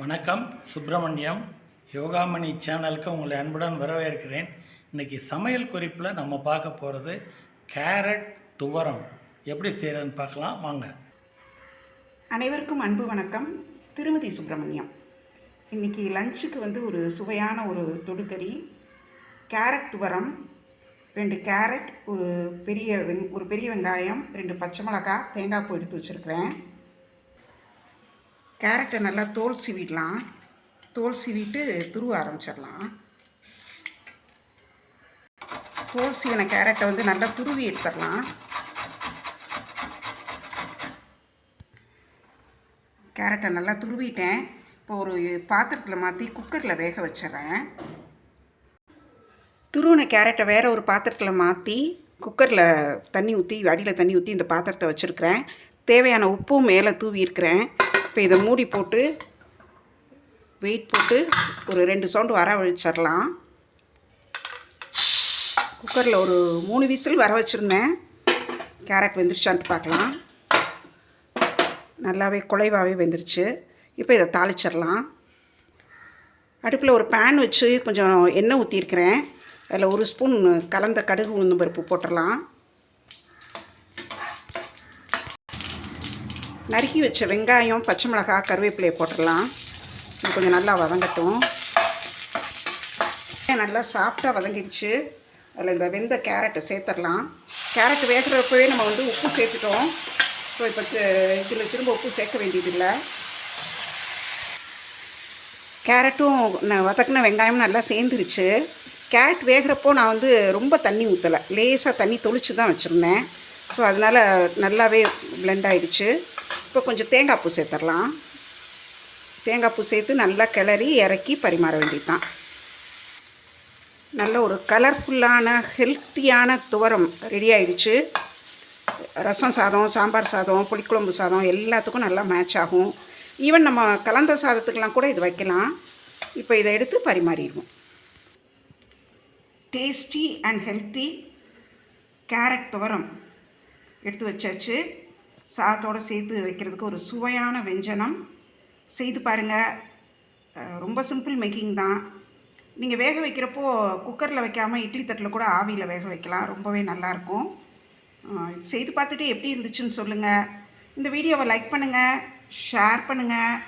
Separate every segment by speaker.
Speaker 1: வணக்கம் சுப்பிரமணியம். யோகாமணி சேனலுக்கு உங்களை அன்புடன் வரவேற்கிறேன். இன்னைக்கு சமையல் குறிப்பில் நம்ம பார்க்க போகிறது கேரட் துவரம். எப்படி செய்கிறதுன்னு பார்க்கலாம். வாங்க.
Speaker 2: அனைவருக்கும் அன்பு வணக்கம். திருமதி சுப்பிரமணியம். இன்றைக்கி லஞ்சுக்கு வந்து ஒரு சுவையான ஒரு தொடுக்கறி கேரட் துவரம் ரெண்டு கேரட் ஒரு பெரிய வெங் ஒரு பெரிய வெங்காயம் ரெண்டு பச்சை மிளகாய் தேங்காய் பூ எடுத்து வச்சுருக்கிறேன். கேரட்டை நல்லா தோல் சீவிடலாம். தோல் சீவிட்டு துருவ ஆரம்பிச்சிடலாம். தோல் சீவின கேரட்டை வந்து நல்லா துருவி எடுத்துடலாம். கேரட்டை நல்லா துருவிட்டேன். இப்போ ஒரு பாத்திரத்தில் மாற்றி குக்கரில் வேக வச்சிடுறேன். துருவின கேரட்டை வேற ஒரு பாத்திரத்தில் மாற்றி குக்கரில் தண்ணி ஊற்றி அடியில் தண்ணி ஊற்றி இந்த பாத்திரத்தை வச்சுருக்கிறேன். தேவையான உப்பும் மேலே தூவி இருக்கிறேன். இப்போ இதை மூடி போட்டு வெயிட் போட்டு ஒரு ரெண்டு சவுண்டு வர வச்சிடலாம் குக்கரில் ஒரு மூணு விசில் வர வச்சுருந்தேன். கேரட் வெந்துருச்சான்ட்டு பார்க்கலாம். நல்லாவே குலைவாகவே வெந்துருச்சு. இப்போ இதை தாளிச்சிடலாம் அடுப்பில் ஒரு பேன் வச்சு கொஞ்சம் எண்ணெய் ஊற்றிருக்கிறேன் அதில் ஒரு ஸ்பூன் கலந்த கடுகு உளுந்து பருப்பு போட்டுடலாம் நறுக்கி வச்ச வெங்காயம் பச்சை மிளகாய் கருவேப்பிலையை போட்டுடலாம். இது கொஞ்சம் நல்லா வதங்கட்டும். நல்லா சாஃப்டாக வதங்கிடுச்சு. அதில் இந்த வெந்த கேரட்டை சேர்த்துடலாம். கேரட் வேகிறப்பவே நம்ம வந்து உப்பு சேர்த்துட்டோம். ஸோ இப்போ இதில் திரும்ப உப்பு சேர்க்க வேண்டியதில்லை. கேரட்டும் நான் வதக்கின வெங்காயமும் நல்லா சேர்ந்துருச்சு. கேரட் வேகிறப்போ நான் வந்து ரொம்ப தண்ணி ஊற்றலை லேசாக தண்ணி தொளிச்சு தான் வச்சுருந்தேன். ஸோ அதனால் நல்லாவே பிளெண்ட் ஆகிடுச்சு இப்போ கொஞ்சம் தேங்காய் பூ சேர்த்துடலாம். தேங்காய் பூ சேர்த்து நல்லா கிளறி இறக்கி பரிமாற வேண்டியது தான் நல்ல ஒரு கலர்ஃபுல்லான ஹெல்த்தியான துவரம் ரெடி ஆயிடுச்சு. ரசம் சாதம் சாம்பார் சாதம் புளிக்குழம்பு சாதம் எல்லாத்துக்கும் நல்லா மேட்ச் ஆகும். ஈவன் நம்ம கலந்த சாதத்துக்கெலாம் கூட இது வைக்கலாம். இப்போ இதை எடுத்து பரிமாறிடுவோம். டேஸ்டி அண்ட் ஹெல்த்தி கேரட் துவரம் எடுத்து வச்சாச்சு. சாதத்தோடு சேர்த்து வைக்கிறதுக்கு ஒரு சுவையான வெஞ்சனம். செய்து பாருங்கள் ரொம்ப சிம்பிள் மேக்கிங் தான். நீங்கள் வேக வைக்கிறப்போ குக்கரில் வைக்காமல் இட்லி தட்டில் கூட ஆவியில் வேக வைக்கலாம். ரொம்பவே நல்லாயிருக்கும் செய்து பார்த்துட்டு எப்படி இருந்துச்சுன்னு சொல்லுங்கள் இந்த வீடியோவை லைக் பண்ணுங்கள் ஷேர் பண்ணுங்கள்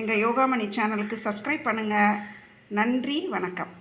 Speaker 2: எங்கள் யோகாமணி சேனலுக்கு சப்ஸ்கிரைப் பண்ணுங்கள் நன்றி வணக்கம்.